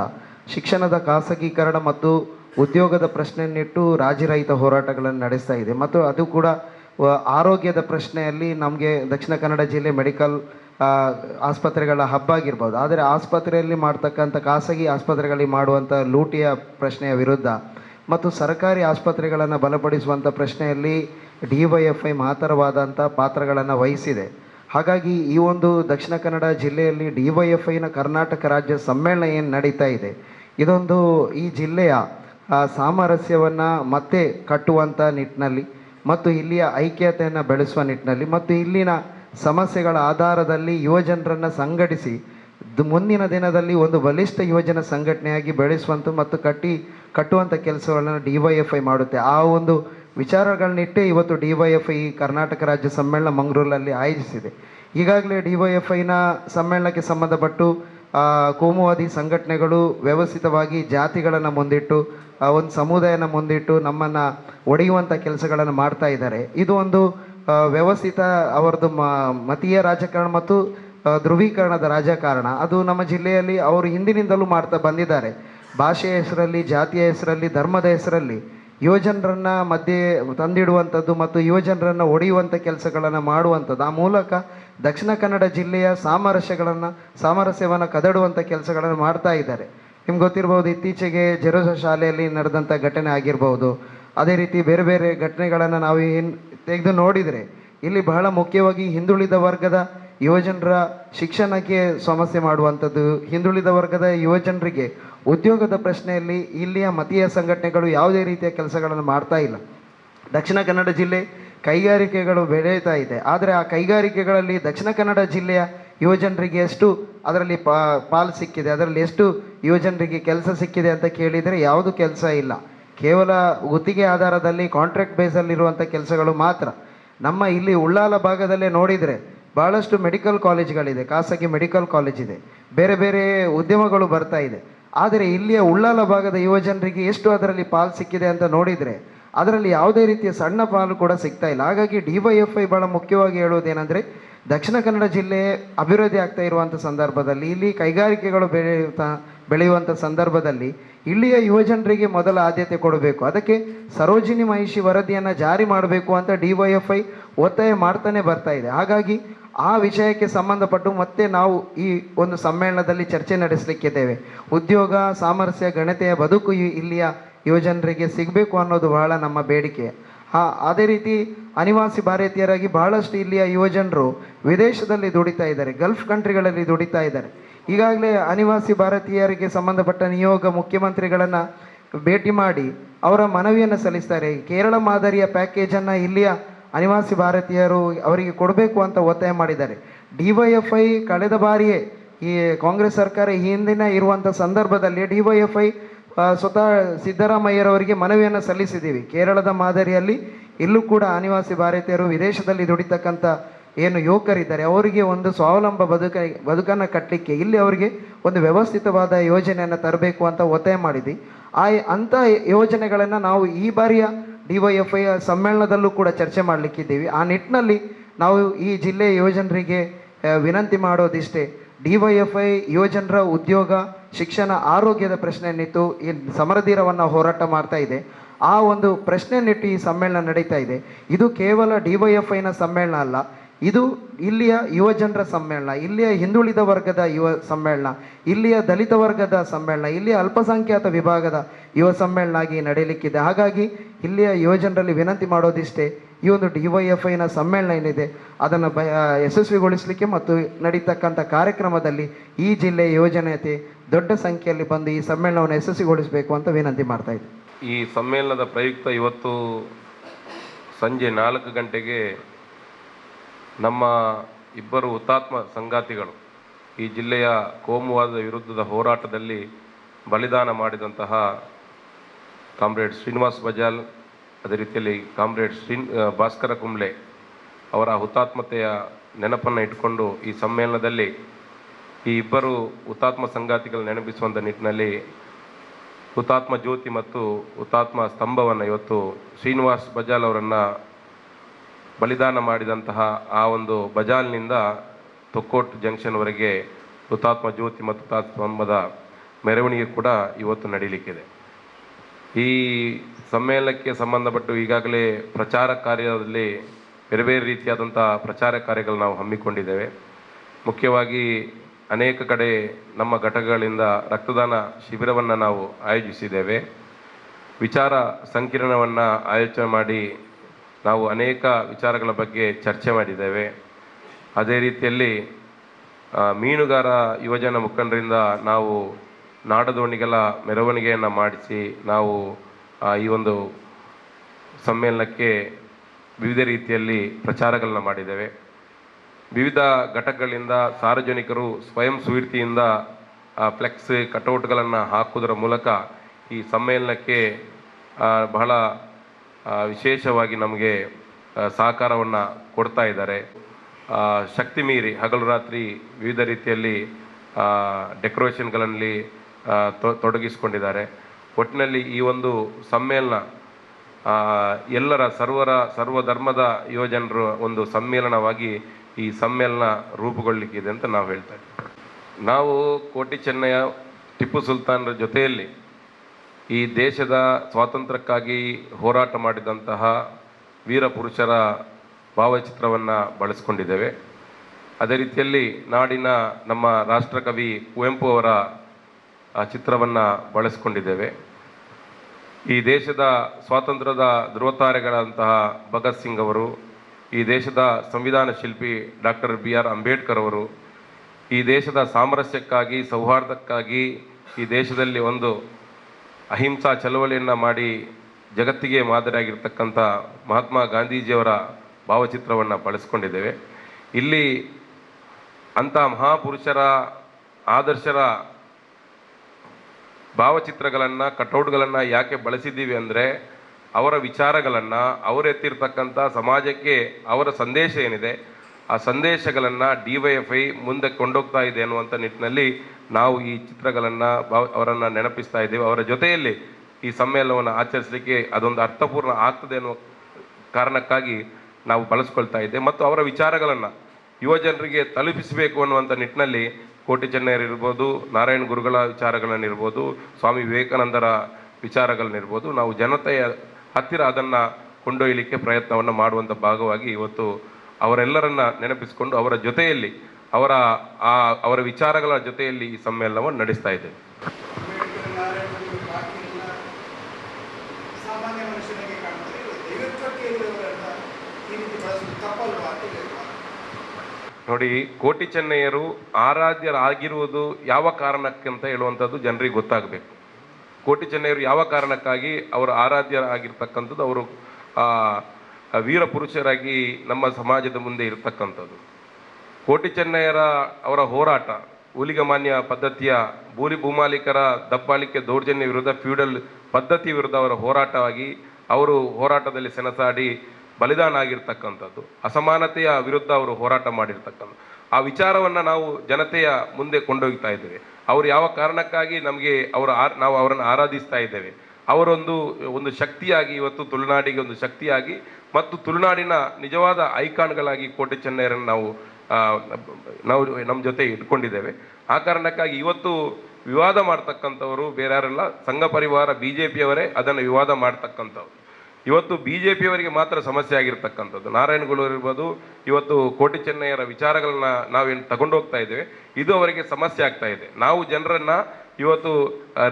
ಶಿಕ್ಷಣದ ಖಾಸಗೀಕರಣ ಮತ್ತು ಉದ್ಯೋಗದ ಪ್ರಶ್ನೆಯನ್ನಿಟ್ಟು ರಾಜಿರಹಿತ ಹೋರಾಟಗಳನ್ನು ನಡೆಸ್ತಾ ಇದೆ. ಮತ್ತು ಅದು ಕೂಡ ಆರೋಗ್ಯದ ಪ್ರಶ್ನೆಯಲ್ಲಿ ನಮಗೆ ದಕ್ಷಿಣ ಕನ್ನಡ ಜಿಲ್ಲೆ ಮೆಡಿಕಲ್ ಆಸ್ಪತ್ರೆಗಳ ಹಬ್ಬ ಆಗಿರ್ಬೋದು. ಆದರೆ ಆಸ್ಪತ್ರೆಯಲ್ಲಿ ಮಾಡ್ತಕ್ಕಂಥ ಖಾಸಗಿ ಆಸ್ಪತ್ರೆಗಳಲ್ಲಿ ಮಾಡುವಂಥ ಲೂಟಿಯ ಪ್ರಶ್ನೆಯ ವಿರುದ್ಧ ಮತ್ತು ಸರ್ಕಾರಿ ಆಸ್ಪತ್ರೆಗಳನ್ನು ಬಲಪಡಿಸುವಂಥ ಪ್ರಶ್ನೆಯಲ್ಲಿ ಡಿ ವೈ ಎಫ್ ಐ ಮಹತ್ತರವಾದಂಥ ಪಾತ್ರಗಳನ್ನು ವಹಿಸಿದೆ. ಹಾಗಾಗಿ ಈ ಒಂದು ದಕ್ಷಿಣ ಕನ್ನಡ ಜಿಲ್ಲೆಯಲ್ಲಿ ಡಿ ವೈ ಎಫ್ ಐನ ಕರ್ನಾಟಕ ರಾಜ್ಯ ಸಮ್ಮೇಳನ ಏನು ನಡೀತಾ ಇದೆ. ಇದೊಂದು ಈ ಜಿಲ್ಲೆಯ ಆ, ಸಾಮರಸ್ಯವನ್ನು ಮತ್ತೆ ಕಟ್ಟುವಂಥ ನಿಟ್ಟಿನಲ್ಲಿ ಮತ್ತು ಇಲ್ಲಿಯ ಐಕ್ಯತೆಯನ್ನು ಬೆಳೆಸುವ ನಿಟ್ಟಿನಲ್ಲಿ ಮತ್ತು ಇಲ್ಲಿನ ಸಮಸ್ಯೆಗಳ ಆಧಾರದಲ್ಲಿ ಯುವಜನರನ್ನು ಸಂಘಟಿಸಿ ಮುಂದಿನ ದಿನದಲ್ಲಿ ಒಂದು ಬಲಿಷ್ಠ ಯುವಜನ ಸಂಘಟನೆಯಾಗಿ ಬೆಳೆಸುವಂಥ ಮತ್ತು ಕಟ್ಟಿ ಕಟ್ಟುವಂಥ ಕೆಲಸಗಳನ್ನು ಡಿ ವೈ ಎಫ್ ಐ ಮಾಡುತ್ತೆ. ಆ ಒಂದು ವಿಚಾರಗಳನ್ನಿಟ್ಟೆ ಇವತ್ತು D Y F I Karnataka ರಾಜ್ಯ ಸಮ್ಮೇಳನ ಮಂಗಳೂರಿನಲ್ಲಿ ಆಯೋಜಿಸಿದೆ. ಈಗಾಗಲೇ ಡಿ ವೈ ಎಫ್ ಐನ ಸಮ್ಮೇಳನಕ್ಕೆ ಸಂಬಂಧಪಟ್ಟು ಕೋಮುವಾದಿ ಸಂಘಟನೆಗಳು ವ್ಯವಸ್ಥಿತವಾಗಿ ಜಾತಿಗಳನ್ನು ಮುಂದಿಟ್ಟು ಒಂದು ಸಮುದಾಯನ ಮುಂದಿಟ್ಟು ನಮ್ಮನ್ನು ಒಡೆಯುವಂಥ ಕೆಲಸಗಳನ್ನು ಮಾಡ್ತಾ ಇದ್ದಾರೆ. ಇದು ಒಂದು ವ್ಯವಸ್ಥಿತ ಅವರದು ಮ, ಮತೀಯ ರಾಜಕಾರಣ ಮತ್ತು ಧ್ರುವೀಕರಣದ ರಾಜಕಾರಣ. ಅದು ನಮ್ಮ ಜಿಲ್ಲೆಯಲ್ಲಿ ಅವರು ಹಿಂದಿನಿಂದಲೂ ಮಾಡ್ತಾ ಬಂದಿದ್ದಾರೆ. ಭಾಷೆಯ ಹೆಸರಲ್ಲಿ, ಜಾತಿಯ ಹೆಸರಲ್ಲಿ, ಧರ್ಮದ ಹೆಸರಲ್ಲಿ ಯುವಜನರನ್ನು ಮಧ್ಯೆ ತಂದಿಡುವಂಥದ್ದು ಮತ್ತು ಯುವಜನರನ್ನು ಒಡೆಯುವಂಥ ಕೆಲಸಗಳನ್ನು ಮಾಡುವಂಥದ್ದು. ಆ ಮೂಲಕ ದಕ್ಷಿಣ ಕನ್ನಡ ಜಿಲ್ಲೆಯ ಸಾಮರಸ್ಯಗಳನ್ನು, ಸಾಮರಸ್ಯವನ್ನು ಕದಡುವಂಥ ಕೆಲಸಗಳನ್ನು ಮಾಡ್ತಾ ಇದ್ದಾರೆ. ನಿಮ್ಗೆ ಗೊತ್ತಿರ್ಬೋದು, ಇತ್ತೀಚೆಗೆ ಜೆರೋಸ ಶಾಲೆಯಲ್ಲಿ ನಡೆದಂಥ ಘಟನೆ ಆಗಿರ್ಬೋದು. ಅದೇ ರೀತಿ ಬೇರೆ ಬೇರೆ ಘಟನೆಗಳನ್ನು ನಾವು ಏನು ತೆಗೆದು ನೋಡಿದರೆ, ಇಲ್ಲಿ ಬಹಳ ಮುಖ್ಯವಾಗಿ ಹಿಂದುಳಿದ ವರ್ಗದ ಯುವಜನರ ಶಿಕ್ಷಣಕ್ಕೆ ಸಮಸ್ಯೆ ಮಾಡುವಂಥದ್ದು, ಹಿಂದುಳಿದ ವರ್ಗದ ಯುವಜನರಿಗೆ ಉದ್ಯೋಗದ ಪ್ರಶ್ನೆಯಲ್ಲಿ ಇಲ್ಲಿಯ ಮತೀಯ ಸಂಘಟನೆಗಳು ಯಾವುದೇ ರೀತಿಯ ಕೆಲಸಗಳನ್ನು ಮಾಡ್ತಾ ಇಲ್ಲ. ದಕ್ಷಿಣ ಕನ್ನಡ ಜಿಲ್ಲೆ ಕೈಗಾರಿಕೆಗಳು ಬೆಳೆಯುತ್ತಾ ಇದೆ. ಆದರೆ ಆ ಕೈಗಾರಿಕೆಗಳಲ್ಲಿ ದಕ್ಷಿಣ ಕನ್ನಡ ಜಿಲ್ಲೆಯ ಯುವಜನರಿಗೆ ಎಷ್ಟು ಅದರಲ್ಲಿ ಪಾ, ಪಾಲು ಸಿಕ್ಕಿದೆ, ಅದರಲ್ಲಿ ಎಷ್ಟು ಯುವಜನರಿಗೆ ಕೆಲಸ ಸಿಕ್ಕಿದೆ ಅಂತ ಕೇಳಿದರೆ ಯಾವುದು ಕೆಲಸ ಇಲ್ಲ. ಕೇವಲ ಗುತ್ತಿಗೆ ಆಧಾರದಲ್ಲಿ ಕಾಂಟ್ರಾಕ್ಟ್ ಬೇಸಲ್ಲಿರುವಂಥ ಕೆಲಸಗಳು ಮಾತ್ರ. ನಮ್ಮ ಇಲ್ಲಿ ಉಳ್ಳಾಲ ಭಾಗದಲ್ಲೇ ನೋಡಿದರೆ ಭಾಳಷ್ಟು ಮೆಡಿಕಲ್ ಕಾಲೇಜ್ಗಳಿದೆ ಖಾಸಗಿ ಮೆಡಿಕಲ್ ಕಾಲೇಜ್ ಇದೆ, ಬೇರೆ ಬೇರೆ ಉದ್ಯಮಗಳು ಬರ್ತಾ ಇದೆ. ಆದರೆ ಇಲ್ಲಿಯ ಉಳ್ಳಾಲ ಭಾಗದ ಯುವಜನರಿಗೆ ಎಷ್ಟು ಅದರಲ್ಲಿ ಪಾಲು ಸಿಕ್ಕಿದೆ ಅಂತ ನೋಡಿದರೆ ಅದರಲ್ಲಿ ಯಾವುದೇ ರೀತಿಯ ಸಣ್ಣ ಪಾಲು ಕೂಡ ಸಿಗ್ತಾ ಇಲ್ಲ. ಹಾಗಾಗಿ ಡಿ ವೈ ಎಫ್ ಐ ಭಾಳ ಮುಖ್ಯವಾಗಿ ಹೇಳೋದೇನೆಂದರೆ ದಕ್ಷಿಣ ಕನ್ನಡ ಜಿಲ್ಲೆ ಅಭಿವೃದ್ಧಿ ಆಗ್ತಾ ಇರುವಂಥ ಸಂದರ್ಭದಲ್ಲಿ, ಇಲ್ಲಿ ಕೈಗಾರಿಕೆಗಳು ಬೆಳೆಯುತ್ತಾ ಬೆಳೆಯುವಂಥ ಸಂದರ್ಭದಲ್ಲಿ ಇಲ್ಲಿಯ ಯುವಜನರಿಗೆ ಮೊದಲ ಆದ್ಯತೆ ಕೊಡಬೇಕು. ಅದಕ್ಕೆ ಸರೋಜಿನಿ ಮಹಿಷಿ ವರದಿಯನ್ನು ಜಾರಿ ಮಾಡಬೇಕು ಅಂತ ಡಿ ವೈ ಎಫ್ ಐ ಒತ್ತಾಯ ಮಾಡ್ತಾನೆ ಬರ್ತಾ ಇದೆ. ಹಾಗಾಗಿ ಆ ವಿಷಯಕ್ಕೆ ಸಂಬಂಧಪಟ್ಟು ಮತ್ತೆ ನಾವು ಈ ಒಂದು ಸಮ್ಮೇಳನದಲ್ಲಿ ಚರ್ಚೆ ನಡೆಸಲಿಕ್ಕಿದ್ದೇವೆ. ಉದ್ಯೋಗ, ಸಾಮರಸ್ಯ, ಗಣತೆಯ ಬದುಕು ಇಲ್ಲಿಯ ಯುವಜನರಿಗೆ ಸಿಗಬೇಕು ಅನ್ನೋದು ಬಹಳ ನಮ್ಮ ಬೇಡಿಕೆ. ಅದೇ ರೀತಿ ಅನಿವಾಸಿ ಭಾರತೀಯರಾಗಿ ಬಹಳಷ್ಟು ಇಲ್ಲಿಯ ಯುವಜನರು ವಿದೇಶದಲ್ಲಿ ದುಡಿತಾ ಇದ್ದಾರೆ, ಗಲ್ಫ್ ಕಂಟ್ರಿಗಳಲ್ಲಿ ದುಡಿತಾ ಇದ್ದಾರೆ. ಈಗಾಗಲೇ ಅನಿವಾಸಿ ಭಾರತೀಯರಿಗೆ ಸಂಬಂಧಪಟ್ಟ ನಿಯೋಗ ಮುಖ್ಯಮಂತ್ರಿಗಳನ್ನು ಭೇಟಿ ಮಾಡಿ ಅವರ ಮನವಿಯನ್ನು ಸಲ್ಲಿಸ್ತಾರೆ. ಕೇರಳ ಮಾದರಿಯ ಪ್ಯಾಕೇಜನ್ನು ಇಲ್ಲಿಯ ಅನಿವಾಸಿ ಭಾರತೀಯರು ಅವರಿಗೆ ಕೊಡಬೇಕು ಅಂತ ಒತ್ತಾಯ ಮಾಡಿದ್ದಾರೆ. ಡಿ ವೈ ಎಫ್ ಐ ಕಳೆದ ಬಾರಿಯೇ ಈ ಕಾಂಗ್ರೆಸ್ ಸರ್ಕಾರ ಈ ಹಿಂದಿನ ಇರುವಂಥ ಸಂದರ್ಭದಲ್ಲಿ ಡಿ ವೈ ಎಫ್ ಐ ಸ್ವತಃ ಸಿದ್ದರಾಮಯ್ಯರವರಿಗೆ ಮನವಿಯನ್ನು ಸಲ್ಲಿಸಿದ್ದೀವಿ. ಕೇರಳದ ಮಾದರಿಯಲ್ಲಿ ಇಲ್ಲೂ ಕೂಡ ಅನಿವಾಸಿ ಭಾರತೀಯರು ವಿದೇಶದಲ್ಲಿ ದುಡಿತಕ್ಕಂಥ ಏನು ಯುವಕರಿದ್ದಾರೆ, ಅವರಿಗೆ ಒಂದು ಸ್ವಾವಲಂಬ ಬದುಕ, ಬದುಕನ್ನು ಕಟ್ಟಲಿಕ್ಕೆ ಇಲ್ಲಿ ಅವರಿಗೆ ಒಂದು ವ್ಯವಸ್ಥಿತವಾದ ಯೋಜನೆಯನ್ನು ತರಬೇಕು ಅಂತ ಒತ್ತಾಯ ಮಾಡಿದ್ವಿ. ಆ ಅಂಥ ಯೋಜನೆಗಳನ್ನು ನಾವು ಈ ಬಾರಿಯ ಡಿ ವೈ ಎಫ್ ಐ ಸಮ್ಮೇಳನದಲ್ಲೂ ಕೂಡ ಚರ್ಚೆ ಮಾಡಲಿಕ್ಕಿದ್ದೀವಿ. ಆ ನಿಟ್ಟಿನಲ್ಲಿ ನಾವು ಈ ಜಿಲ್ಲೆಯ ಯೋಜನರಿಗೆ ವಿನಂತಿ ಮಾಡೋದಿಷ್ಟೇ. ಡಿ ವೈ ಯುವಜನರ ಉದ್ಯೋಗ, ಶಿಕ್ಷಣ, ಆರೋಗ್ಯದ ಪ್ರಶ್ನೆಯನ್ನಿತ್ತು ಈ ಸಮರಧೀರವನ್ನು ಹೋರಾಟ ಮಾಡ್ತಾ ಇದೆ. ಆ ಒಂದು ಪ್ರಶ್ನೆಯನ್ನಿಟ್ಟು ಈ ಸಮ್ಮೇಳನ ನಡೀತಾ ಇದೆ. ಇದು ಕೇವಲ ಡಿ ವೈ ಸಮ್ಮೇಳನ ಅಲ್ಲ, ಇದು ಇಲ್ಲಿಯ ಯುವಜನರ ಸಮ್ಮೇಳನ, ಇಲ್ಲಿಯ ಹಿಂದುಳಿದ ವರ್ಗದ ಯುವ ಸಮ್ಮೇಳನ, ಇಲ್ಲಿಯ ದಲಿತ ವರ್ಗದ ಸಮ್ಮೇಳನ, ಇಲ್ಲಿಯ ಅಲ್ಪಸಂಖ್ಯಾತ ವಿಭಾಗದ ಯುವ ಸಮ್ಮೇಳನ ಆಗಿ ನಡೆಯಲಿಕ್ಕಿದೆ ಹಾಗಾಗಿ ಇಲ್ಲಿಯ ಯುವಜನರಲ್ಲಿ ವಿನಂತಿ ಮಾಡೋದಿಷ್ಟೇ ಈ ಒಂದು ಡಿ ವೈ ಎಫ್ ಐನ ಸಮ್ಮೇಳನ ಏನಿದೆ, ಅದನ್ನು ಬ ಯಶಸ್ವಿಗೊಳಿಸಲಿಕ್ಕೆ ಮತ್ತು ನಡೀತಕ್ಕಂಥ ಕಾರ್ಯಕ್ರಮದಲ್ಲಿ ಈ ಜಿಲ್ಲೆಯ ಯುವಜನತೆ ದೊಡ್ಡ ಸಂಖ್ಯೆಯಲ್ಲಿ ಬಂದು ಈ ಸಮ್ಮೇಳನವನ್ನು ಯಶಸ್ವಿಗೊಳಿಸಬೇಕು ಅಂತ ವಿನಂತಿ ಮಾಡ್ತಾ ಇದ್ದೆ. ಈ ಸಮ್ಮೇಳನದ ಪ್ರಯುಕ್ತ ಇವತ್ತು ಸಂಜೆ ನಾಲ್ಕು ಗಂಟೆಗೆ ನಮ್ಮ ಇಬ್ಬರು ಹುತಾತ್ಮ ಸಂಗಾತಿಗಳು ಈ ಜಿಲ್ಲೆಯ ಕೋಮುವಾದದ ವಿರುದ್ಧದ ಹೋರಾಟದಲ್ಲಿ ಬಲಿದಾನ ಮಾಡಿದಂತಹ ಕಾಮ್ರೇಡ್ ಶ್ರೀನಿವಾಸ್ ಬಜಾಲ್ ಅದೇ ರೀತಿಯಲ್ಲಿ ಕಾಮ್ರೇಡ್ ಶ್ರೀ ಭಾಸ್ಕರ ಕುಂಬ್ಳೆ ಅವರ ಹುತಾತ್ಮತೆಯ ನೆನಪನ್ನು ಇಟ್ಕೊಂಡು ಈ ಸಮ್ಮೇಳನದಲ್ಲಿ ಈ ಇಬ್ಬರು ಹುತಾತ್ಮ ಸಂಗಾತಿಗಳು ನೆನಪಿಸುವಂಥ ನಿಟ್ಟಿನಲ್ಲಿ ಹುತಾತ್ಮ ಜ್ಯೋತಿ ಮತ್ತು ಹುತಾತ್ಮ ಸ್ತಂಭವನ್ನು ಇವತ್ತು ಶ್ರೀನಿವಾಸ್ ಬಜಾಲ್ ಅವರನ್ನು ಬಲಿದಾನ ಮಾಡಿದಂತಹ ಆ ಒಂದು ಬಜಾಲ್ನಿಂದ ತೊಕ್ಕೋಟ್ ಜಂಕ್ಷನ್ವರೆಗೆ ಹುತಾತ್ಮ ಜ್ಯೋತಿ ಮತ್ತು ಹುತಾತ್ಮ ಸ್ತಂಭದ ಮೆರವಣಿಗೆ ಕೂಡ ಇವತ್ತು ನಡೀಲಿಕ್ಕಿದೆ. ಈ ಸಮ್ಮೇಳನಕ್ಕೆ ಸಂಬಂಧಪಟ್ಟು ಈಗಾಗಲೇ ಪ್ರಚಾರ ಕಾರ್ಯದಲ್ಲಿ ಬೇರೆ ಬೇರೆ ರೀತಿಯಾದಂಥ ಪ್ರಚಾರ ಕಾರ್ಯಗಳು ನಾವು ಹಮ್ಮಿಕೊಂಡಿದ್ದೇವೆ. ಮುಖ್ಯವಾಗಿ ಅನೇಕ ಕಡೆ ನಮ್ಮ ಘಟಕಗಳಿಂದ ರಕ್ತದಾನ ಶಿಬಿರವನ್ನು ನಾವು ಆಯೋಜಿಸಿದ್ದೇವೆ. ವಿಚಾರ ಸಂಕಿರಣವನ್ನು ಆಯೋಜನೆ ಮಾಡಿ ನಾವು ಅನೇಕ ವಿಚಾರಗಳ ಬಗ್ಗೆ ಚರ್ಚೆ ಮಾಡಿದ್ದೇವೆ. ಅದೇ ರೀತಿಯಲ್ಲಿ ಮೀನುಗಾರ ಯುವಜನ ಮುಖಂಡರಿಂದ ನಾವು ನಾಡದೋಣಿಗಳ ಮೆರವಣಿಗೆಯನ್ನು ಮಾಡಿಸಿ ನಾವು ಈ ಒಂದು ಸಮ್ಮೇಳನಕ್ಕೆ ವಿವಿಧ ರೀತಿಯಲ್ಲಿ ಪ್ರಚಾರಗಳನ್ನ ಮಾಡಿದ್ದೇವೆ. ವಿವಿಧ ಘಟಕಗಳಿಂದ ಸಾರ್ವಜನಿಕರು ಸ್ವಯಂ ಸ್ಫೂರ್ತಿಯಿಂದ ಆ, ಫ್ಲೆಕ್ಸ್ ಕಟೌಟ್ಗಳನ್ನು ಹಾಕುವುದರ ಮೂಲಕ ಈ ಸಮ್ಮೇಳನಕ್ಕೆ ಬಹಳ ವಿಶೇಷವಾಗಿ ನಮಗೆ ಸಹಕಾರವನ್ನು ಕೊಡ್ತಾ ಇದ್ದಾರೆ. ಶಕ್ತಿ ಮೀರಿ ಹಗಲು ರಾತ್ರಿ ವಿವಿಧ ರೀತಿಯಲ್ಲಿ ಡೆಕೋರೇಷನ್ಗಳಲ್ಲಿ ತೊಡಗಿಸಿಕೊಂಡಿದ್ದಾರೆ. ಒಟ್ಟಿನಲ್ಲಿ ಈ ಒಂದು ಸಮ್ಮೇಳನ ಎಲ್ಲರ ಸರ್ವರ, ಸರ್ವಧರ್ಮದ ಯುವಜನರು ಒಂದು ಸಮ್ಮೇಳನವಾಗಿ ಈ ಸಮ್ಮೇಳನ ರೂಪುಗೊಳ್ಳಲಿಕ್ಕಿದೆ ಅಂತ ನಾವು ಹೇಳ್ತಾ ನಾವು ಕೋಟಿ ಚೆನ್ನಯ ಟಿಪ್ಪು ಸುಲ್ತಾನರ ಜೊತೆಯಲ್ಲಿ ಈ ದೇಶದ ಸ್ವಾತಂತ್ರ್ಯಕ್ಕಾಗಿ ಹೋರಾಟ ಮಾಡಿದಂತಹ ವೀರ ಪುರುಷರ ಭಾವಚಿತ್ರವನ್ನು ಬಳಸ್ಕೊಂಡಿದ್ದೇವೆ. ಅದೇ ರೀತಿಯಲ್ಲಿ ನಾಡಿನ ನಮ್ಮ ರಾಷ್ಟ್ರಕವಿ ಕುವೆಂಪು ಅವರ ಆ, ಚಿತ್ರವನ್ನು ಬಳಸ್ಕೊಂಡಿದ್ದೇವೆ. ಈ ದೇಶದ ಸ್ವಾತಂತ್ರ್ಯದ ಧ್ರುವತಾರೆಗಳಂತಹ ಭಗತ್ ಸಿಂಗ್ ಅವರು ಈ ದೇಶದ ಸಂವಿಧಾನ ಶಿಲ್ಪಿ ಡಾಕ್ಟರ್ ಬಿ ಆರ್ ಅಂಬೇಡ್ಕರ್ ಅವರು ಈ ದೇಶದ ಸಾಮರಸ್ಯಕ್ಕಾಗಿ ಸೌಹಾರ್ದಕ್ಕಾಗಿ ಈ ದೇಶದಲ್ಲಿ ಒಂದು ಅಹಿಂಸಾ ಚಳವಳಿಯನ್ನು ಮಾಡಿ ಜಗತ್ತಿಗೆ ಮಾದರಿಯಾಗಿರ್ತಕ್ಕಂಥ ಮಹಾತ್ಮ ಗಾಂಧೀಜಿಯವರ ಭಾವಚಿತ್ರವನ್ನು ಬಳಸ್ಕೊಂಡಿದ್ದೇವೆ. ಇಲ್ಲಿ ಅಂಥ ಮಹಾಪುರುಷರ ಆದರ್ಶರ ಭಾವಚಿತ್ರಗಳನ್ನು, ಕಟೌಟ್ಗಳನ್ನು ಯಾಕೆ ಬಳಸಿದ್ದೀವಿ ಅಂದರೆ, ಅವರ ವಿಚಾರಗಳನ್ನು ಅವರೆತ್ತಿರ್ತಕ್ಕಂಥ ಸಮಾಜಕ್ಕೆ ಅವರ ಸಂದೇಶ ಏನಿದೆ, ಆ ಸಂದೇಶಗಳನ್ನು ಡಿ ವೈ ಎಫ್ ಐ ಮುಂದೆ ಕೊಂಡೋಗ್ತಾ ಇದೆ ಅನ್ನುವಂಥ ನಿಟ್ಟಿನಲ್ಲಿ ನಾವು ಈ ಚಿತ್ರಗಳನ್ನು ಭಾವ, ಅವರನ್ನು ನೆನಪಿಸ್ತಾ ಇದ್ದೀವಿ. ಅವರ ಜೊತೆಯಲ್ಲಿ ಈ ಸಮ್ಮೇಳನವನ್ನು ಆಚರಿಸಲಿಕ್ಕೆ ಅದೊಂದು ಅರ್ಥಪೂರ್ಣ ಆಗ್ತದೆ ಅನ್ನುವ ಕಾರಣಕ್ಕಾಗಿ ನಾವು ಬಳಸ್ಕೊಳ್ತಾ ಇದ್ದೆ. ಮತ್ತು ಅವರ ವಿಚಾರಗಳನ್ನು ಯುವಜನರಿಗೆ ತಲುಪಿಸಬೇಕು ಅನ್ನುವಂಥ ನಿಟ್ಟಿನಲ್ಲಿ ಕೋಟಿ ಚೆನ್ನೈಯರಿರ್ಬೋದು ನಾರಾಯಣ ಗುರುಗಳ ವಿಚಾರಗಳನ್ನಿರ್ಬೋದು, ಸ್ವಾಮಿ ವಿವೇಕಾನಂದರ ವಿಚಾರಗಳನ್ನಿರ್ಬೋದು, ನಾವು ಜನತೆಯ ಹತ್ತಿರ ಅದನ್ನು ಕೊಂಡೊಯ್ಯಲಿಕ್ಕೆ ಪ್ರಯತ್ನವನ್ನು ಮಾಡುವಂಥ ಭಾಗವಾಗಿ ಇವತ್ತು ಅವರೆಲ್ಲರನ್ನ ನೆನಪಿಸಿಕೊಂಡು ಅವರ ಜೊತೆಯಲ್ಲಿ ಅವರ ಆ, ಅವರ ವಿಚಾರಗಳ ಜೊತೆಯಲ್ಲಿ ಈ ಸಮ್ಮೇಳನವನ್ನು ನಡೆಸ್ತಾ ಇದ್ದೇವೆ. ನೋಡಿ, ಕೋಟಿ ಚೆನ್ನಯ್ಯರು ಆರಾಧ್ಯರಾಗಿರುವುದು ಯಾವ ಕಾರಣಕ್ಕೆ ಅಂತ ಹೇಳುವಂಥದ್ದು ಜನರಿಗೆ ಗೊತ್ತಾಗಬೇಕು. ಕೋಟಿ ಚೆನ್ನಯ್ಯರು ಯಾವ ಕಾರಣಕ್ಕಾಗಿ ಅವರು ಆರಾಧ್ಯರಾಗಿರ್ತಕ್ಕಂಥದ್ದು, ಅವರು ವೀರ ಪುರುಷರಾಗಿ ನಮ್ಮ ಸಮಾಜದ ಮುಂದೆ ಇರತಕ್ಕಂಥದ್ದು. ಕೋಟಿ ಚೆನ್ನಯ್ಯರ ಅವರ ಹೋರಾಟ ಊಲಿಗಮಾನ್ಯ ಪದ್ಧತಿಯ ಭೂಲಿ ಭೂಮಾಲೀಕರ ದಬ್ಬಾಳಿಕೆ ದೌರ್ಜನ್ಯ ವಿರುದ್ಧ ಫ್ಯೂಡಲ್ ಪದ್ಧತಿ ವಿರುದ್ಧ ಅವರ ಹೋರಾಟವಾಗಿ ಅವರು ಹೋರಾಟದಲ್ಲಿ ಸೆಣಸಾಡಿ ಬಲಿದಾನ ಆಗಿರ್ತಕ್ಕಂಥದ್ದು, ಅಸಮಾನತೆಯ ವಿರುದ್ಧ ಅವರು ಹೋರಾಟ ಮಾಡಿರ್ತಕ್ಕಂಥ, ಆ ವಿಚಾರವನ್ನು ನಾವು ಜನತೆಯ ಮುಂದೆ ಕೊಂಡೊಯ್ತಾ ಇದ್ದೇವೆ. ಅವರು ಯಾವ ಕಾರಣಕ್ಕಾಗಿ ನಮಗೆ ಅವರ ನಾವು ಅವರನ್ನು ಆರಾಧಿಸ್ತಾ ಇದ್ದೇವೆ. ಅವರೊಂದು, ಒಂದು ಶಕ್ತಿಯಾಗಿ ಇವತ್ತು ತುಳುನಾಡಿಗೆ ಒಂದು ಶಕ್ತಿಯಾಗಿ ಮತ್ತು ತುಳುನಾಡಿನ ನಿಜವಾದ ಐಕಾನ್ಗಳಾಗಿ ಕೋಟೆ ಚೆನ್ನೈರನ್ನು ನಾವು ನಾವು ನಮ್ಮ ಜೊತೆ ಇಟ್ಕೊಂಡಿದ್ದೇವೆ. ಆ ಕಾರಣಕ್ಕಾಗಿ ಇವತ್ತು ವಿವಾದ ಮಾಡ್ತಕ್ಕಂಥವರು ಬೇರೆ ಯಾರಲ್ಲ, ಸಂಘ ಪರಿವಾರ ಬಿ ಜೆ ಪಿಯವರೇ ಅದನ್ನು ವಿವಾದ ಮಾಡ್ತಕ್ಕಂಥವ್ರು. ಇವತ್ತು ಬಿ ಜೆ ಪಿಯವರಿಗೆ ಮಾತ್ರ ಸಮಸ್ಯೆ ಆಗಿರ್ತಕ್ಕಂಥದ್ದು. ನಾರಾಯಣಗುಳು ಇರ್ಬೋದು, ಇವತ್ತು ಕೋಟಿ ಚೆನ್ನಯ್ಯರ ವಿಚಾರಗಳನ್ನ ನಾವೇನು ತಗೊಂಡೋಗ್ತಾ ಇದ್ದೇವೆ, ಇದು ಅವರಿಗೆ ಸಮಸ್ಯೆ ಆಗ್ತಾ ಇದೆ. ನಾವು ಜನರನ್ನ ಇವತ್ತು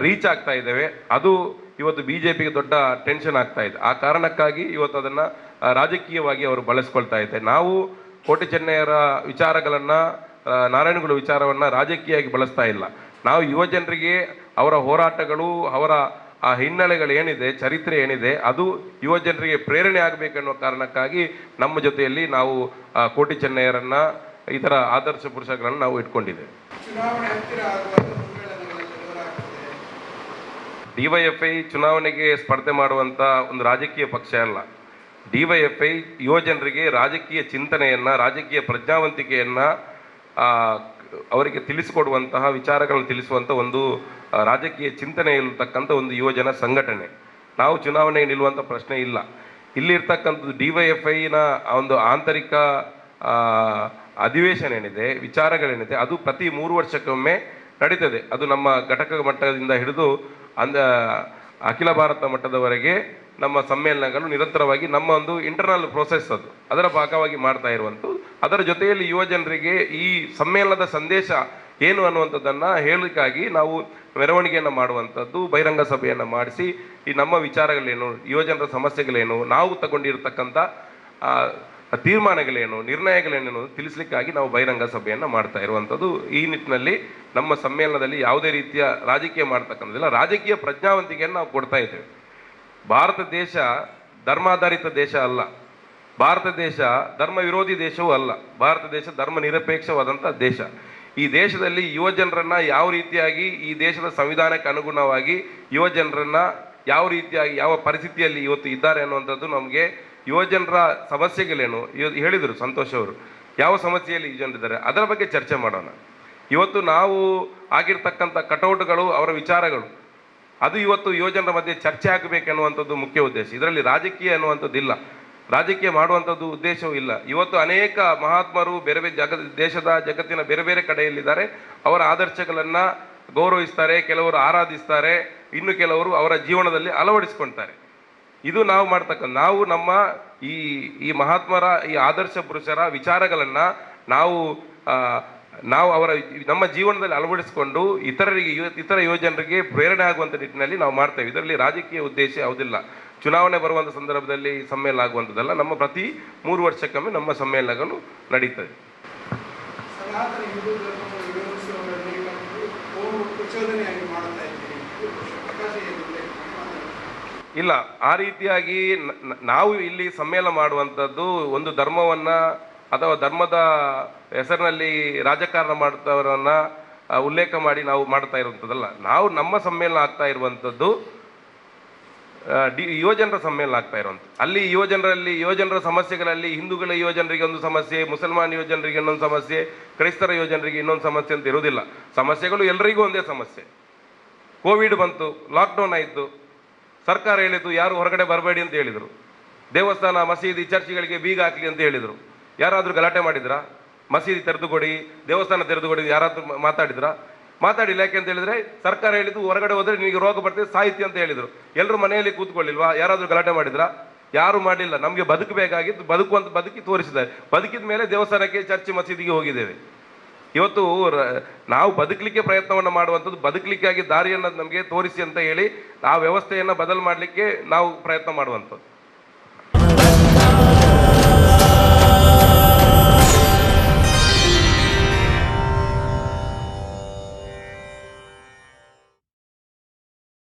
ರೀಚ್ ಆಗ್ತಾ ಇದ್ದೇವೆ. ಅದು ಇವತ್ತು ಬಿ ಜೆ ಪಿಗೆ ದೊಡ್ಡ ಟೆನ್ಷನ್ ಆಗ್ತಾ ಇದೆ. ಆ ಕಾರಣಕ್ಕಾಗಿ ಇವತ್ತು ಅದನ್ನ ರಾಜಕೀಯವಾಗಿ ಅವರು ಬಳಸ್ಕೊಳ್ತಾ ಇದ್ದಾರೆ. ನಾವು ಕೋಟಿ ಚೆನ್ನಯ್ಯರ ವಿಚಾರಗಳನ್ನ ನಾರಾಯಣಗೌಡ ವಿಚಾರವನ್ನು ರಾಜಕೀಯವಾಗಿ ಬಳಸ್ತಾ ಇಲ್ಲ. ನಾವು ಯುವ ಜನರಿಗೆ ಅವರ ಹೋರಾಟಗಳು, ಅವರ ಆ ಹಿನ್ನೆಲೆಗಳು ಏನಿದೆ ಚರಿತ್ರೆ ಏನಿದೆ ಅದು ಯುವ ಜನರಿಗೆ ಪ್ರೇರಣೆ ಆಗಬೇಕೆನ್ನುವ ಕಾರಣಕ್ಕಾಗಿ ನಮ್ಮ ಜೊತೆಯಲ್ಲಿ ನಾವು ಕೋಟಿ ಚೆನ್ನಯ್ಯರನ್ನ ಇತರ ಆದರ್ಶ ಪುರುಷಗಳನ್ನು ನಾವು ಇಟ್ಕೊಂಡಿದ್ದೇವೆ ಡಿವೈಎಫ್ಐ ಚುನಾವಣೆಗೆ ಸ್ಪರ್ಧೆ ಮಾಡುವಂತ ಒಂದು ರಾಜಕೀಯ ಪಕ್ಷ ಅಲ್ಲ. ಡಿವೈಎಫ್ಐ ಯುವ ಜನರಿಗೆ ರಾಜಕೀಯ ಚಿಂತನೆಯನ್ನ ರಾಜಕೀಯ ಪ್ರಜ್ಞಾವಂತಿಕೆಯನ್ನ ಅವರಿಗೆ ತಿಳಿಸಿಕೊಡುವಂತಹ ವಿಚಾರಗಳನ್ನು ತಿಳಿಸುವಂತ ಒಂದು ರಾಜಕೀಯ ಚಿಂತನೆ ಇರತಕ್ಕಂಥ ಒಂದು ಯುವಜನ ಸಂಘಟನೆ. ನಾವು ಚುನಾವಣೆಗೆ ನಿಲ್ಲುವಂಥ ಪ್ರಶ್ನೆ ಇಲ್ಲ. ಇಲ್ಲಿರ್ತಕ್ಕಂಥದ್ದು ಡಿ ವೈ ಎಫ್ ಐನ ಒಂದು ಆಂತರಿಕ ಅಧಿವೇಶನ ಏನಿದೆ ವಿಚಾರಗಳೇನಿದೆ, ಅದು ಪ್ರತಿ ಮೂರು ವರ್ಷಕ್ಕೊಮ್ಮೆ ನಡೀತದೆ. ಅದು ನಮ್ಮ ಘಟಕ ಮಟ್ಟದಿಂದ ಹಿಡಿದು ಅಂದ, ಅಖಿಲ ಭಾರತ ಮಟ್ಟದವರೆಗೆ ನಮ್ಮ ಸಮ್ಮೇಳನಗಳು ನಿರಂತರವಾಗಿ ನಮ್ಮ ಒಂದು ಇಂಟರ್ನಲ್ ಪ್ರೋಸೆಸ್ ಅದು. ಅದರ ಭಾಗವಾಗಿ ಮಾಡ್ತಾ ಇರುವಂಥದ್ದು. ಅದರ ಜೊತೆಯಲ್ಲಿ ಯುವ ಜನರಿಗೆ ಈ ಸಮ್ಮೇಳನದ ಸಂದೇಶ ಏನು ಅನ್ನುವಂಥದ್ದನ್ನು ಹೇಳಲಿಕ್ಕಾಗಿ ನಾವು ಮೆರವಣಿಗೆಯನ್ನು ಮಾಡುವಂಥದ್ದು, ಬಹಿರಂಗ ಸಭೆಯನ್ನು ಮಾಡಿಸಿ, ಈ ನಮ್ಮ ವಿಚಾರಗಳೇನು ಯುವಜನರ ಸಮಸ್ಯೆಗಳೇನು, ನಾವು ತಗೊಂಡಿರ್ತಕ್ಕಂಥ ತೀರ್ಮಾನಗಳೇನು, ನಿರ್ಣಯಗಳೇನು ತಿಳಿಸ್ಲಿಕ್ಕಾಗಿ ನಾವು ಬಹಿರಂಗ ಸಭೆಯನ್ನು ಮಾಡ್ತಾ ಇರುವಂಥದ್ದು. ಈ ನಿಟ್ಟಿನಲ್ಲಿ ನಮ್ಮ ಸಮ್ಮೇಳನದಲ್ಲಿ ಯಾವುದೇ ರೀತಿಯ ರಾಜಕೀಯ ಮಾಡ್ತಕ್ಕಂಥದ್ದಿಲ್ಲ. ರಾಜಕೀಯ ಪ್ರಜ್ಞಾವಂತಿಕೆಯನ್ನು ನಾವು ಕೊಡ್ತಾ ಇದ್ದೇವೆ. ಭಾರತ ದೇಶ ಧರ್ಮಾಧಾರಿತ ದೇಶ ಅಲ್ಲ. ಭಾರತ ದೇಶ ಧರ್ಮ ವಿರೋಧಿ ದೇಶವೂ ಅಲ್ಲ. ಭಾರತ ದೇಶ ಧರ್ಮ ನಿರಪೇಕ್ಷವಾದಂಥ ದೇಶ. ಈ ದೇಶದಲ್ಲಿ ಯುವ ಜನರನ್ನು ಯಾವ ರೀತಿಯಾಗಿ ಈ ದೇಶದ ಸಂವಿಧಾನಕ್ಕೆ ಅನುಗುಣವಾಗಿ ಯುವ ಜನರನ್ನು ಯಾವ ರೀತಿಯಾಗಿ, ಯಾವ ಪರಿಸ್ಥಿತಿಯಲ್ಲಿ ಇವತ್ತು ಇದ್ದಾರೆ ಅನ್ನುವಂಥದ್ದು ನಮಗೆ ಯುವ ಜನರ ಸಮಸ್ಯೆಗಳೇನು? ಹೇಳಿದರು ಸಂತೋಷ್ ಅವರು. ಯಾವ ಸಮಸ್ಯೆಯಲ್ಲಿ ಈ ಜನರಿದ್ದಾರೆ? ಅದರ ಬಗ್ಗೆ ಚರ್ಚೆ ಮಾಡೋಣ. ಇವತ್ತು ನಾವು ಆಗಿರ್ತಕ್ಕಂಥ ಕಟೌಟ್ಗಳು, ಅವರ ವಿಚಾರಗಳು, ಅದು ಇವತ್ತು ಯುವಜನರ ಮಧ್ಯೆ ಚರ್ಚೆ ಆಗಬೇಕೆನ್ನುವಂಥದ್ದು ಮುಖ್ಯ ಉದ್ದೇಶ. ಇದರಲ್ಲಿ ರಾಜಕೀಯ ಅನ್ನುವಂಥದ್ದು ಇಲ್ಲ ರಾಜಕೀಯ ಮಾಡುವಂಥದ್ದು ಉದ್ದೇಶವೂ ಇಲ್ಲ. ಇವತ್ತು ಅನೇಕ ಮಹಾತ್ಮರು ಬೇರೆ ಬೇರೆ ಜಗ ದೇಶದ ಜಗತ್ತಿನ ಬೇರೆ ಬೇರೆ ಕಡೆಯಲ್ಲಿದ್ದಾರೆ. ಅವರ ಆದರ್ಶಗಳನ್ನು ಗೌರವಿಸ್ತಾರೆ, ಕೆಲವರು ಆರಾಧಿಸ್ತಾರೆ, ಇನ್ನು ಕೆಲವರು ಅವರ ಜೀವನದಲ್ಲಿ ಅಳವಡಿಸ್ಕೊಳ್ತಾರೆ. ಇದು ನಾವು ಮಾಡ್ತಕ್ಕಂಥ ನಾವು ನಮ್ಮ ಈ ಈ ಮಹಾತ್ಮರ, ಈ ಆದರ್ಶ ಪುರುಷರ ವಿಚಾರಗಳನ್ನು ನಾವು ನಾವು ಅವರ ನಮ್ಮ ಜೀವನದಲ್ಲಿ ಅಳವಡಿಸಿಕೊಂಡು ಇತರರಿಗೆ, ಇತರ ಯುವಜನರಿಗೆ ಪ್ರೇರಣೆ ಆಗುವಂಥ ನಿಟ್ಟಿನಲ್ಲಿ ನಾವು ಮಾಡ್ತೇವೆ. ಇದರಲ್ಲಿ ರಾಜಕೀಯ ಉದ್ದೇಶ ಯಾವುದಿಲ್ಲ. ಚುನಾವಣೆ ಬರುವಂಥ ಸಂದರ್ಭದಲ್ಲಿ ಸಮ್ಮೇಳನ ಆಗುವಂಥದ್ದಲ್ಲ ನಮ್ಮ ಪ್ರತಿ ಮೂರು ವರ್ಷಕ್ಕೊಮ್ಮೆ ನಮ್ಮ ಸಮ್ಮೇಳನಗಳು ನಡೀತದೆ. ಇಲ್ಲ, ಆ ರೀತಿಯಾಗಿ ನಾವು ಇಲ್ಲಿ ಸಮ್ಮೇಳನ ಮಾಡುವಂಥದ್ದು ಒಂದು ಧರ್ಮವನ್ನು ಅಥವಾ ಧರ್ಮದ ಹೆಸರಿನಲ್ಲಿ ರಾಜಕಾರಣ ಮಾಡ್ತವರನ್ನು ಉಲ್ಲೇಖ ಮಾಡಿ ನಾವು ಮಾಡ್ತಾ ಇರುವಂಥದ್ದಲ್ಲ ನಾವು ನಮ್ಮ ಸಮ್ಮೇಳನ ಆಗ್ತಾ ಇರುವಂಥದ್ದು ಡಿ, ಯುವಜನರ ಸಮ್ಮೇಳನ ಆಗ್ತಾ ಇರೋಂಥ ಅಲ್ಲಿ ಯುವಜನರಲ್ಲಿ, ಯುವಜನರ ಸಮಸ್ಯೆಗಳಲ್ಲಿ ಹಿಂದೂಗಳ ಯುವಜನರಿಗೆ ಒಂದು ಸಮಸ್ಯೆ, ಮುಸಲ್ಮಾನ್ ಯುವಜನರಿಗೆ ಇನ್ನೊಂದು ಸಮಸ್ಯೆ, ಕ್ರೈಸ್ತರ ಯುವಜನರಿಗೆ ಇನ್ನೊಂದು ಸಮಸ್ಯೆ ಅಂತ ಇರೋದಿಲ್ಲ ಸಮಸ್ಯೆಗಳು ಎಲ್ಲರಿಗೂ ಒಂದೇ ಸಮಸ್ಯೆ. ಕೋವಿಡ್ ಬಂತು ಲಾಕ್ಡೌನ್ ಆಯಿತು, ಸರ್ಕಾರ ಹೇಳಿತು, ಯಾರು ಹೊರಗಡೆ ಬರಬೇಡಿ ಅಂತ ಹೇಳಿದರು. ದೇವಸ್ಥಾನ, ಮಸೀದಿ, ಚರ್ಚ್ಗಳಿಗೆ ಬೀಗ ಹಾಕಲಿ ಅಂತ ಹೇಳಿದರು. ಯಾರಾದರೂ ಗಲಾಟೆ ಮಾಡಿದ್ರಾ? ಮಸೀದಿ ತೆರೆದುಕೊಡಿ, ದೇವಸ್ಥಾನ ತೆರೆದುಕೊಡಿ ಯಾರಾದರೂ ಮಾತಾಡಿದ್ರಾ? ಮಾತಾಡಿಲ್ಲ ಯಾಕೆ ಅಂತ ಹೇಳಿದ್ರೆ ಸರ್ಕಾರ ಹೇಳಿದ್ದು ಹೊರಗಡೆ ಹೋದ್ರೆ ನಿಮಗೆ ರೋಗ ಬರ್ತದೆ ಸಾಹಿತ್ಯ ಅಂತ ಹೇಳಿದ್ರು. ಎಲ್ಲರೂ ಮನೆಯಲ್ಲಿ ಕೂತ್ಕೊಳ್ಳಿಲ್ವಾ? ಯಾರಾದರೂ ಗಲಾಟೆ ಮಾಡಿದ್ರಾ? ಯಾರು ಮಾಡಿಲ್ಲ ನಮಗೆ ಬದುಕಬೇಕಾಗಿದ್ದು ಬದುಕುವಂತ ಬದುಕಿ ತೋರಿಸಿದ್ದಾರೆ. ಬದುಕಿದ ಮೇಲೆ ದೇವಸ್ಥಾನಕ್ಕೆ ಚರ್ಚೆ ಮಸೀದಿಗೆ ಹೋಗಿದ್ದೇವೆ. ಇವತ್ತು ನಾವು ಬದುಕಲಿಕ್ಕೆ ಪ್ರಯತ್ನವನ್ನು ಮಾಡುವಂಥದ್ದು ಬದುಕಲಿಕ್ಕಾಗಿ ದಾರಿಯನ್ನು ನಮಗೆ ತೋರಿಸಿ ಅಂತ ಹೇಳಿ ಆ ವ್ಯವಸ್ಥೆಯನ್ನು ಬದಲು ಮಾಡಲಿಕ್ಕೆ ನಾವು ಪ್ರಯತ್ನ ಮಾಡುವಂಥದ್ದು.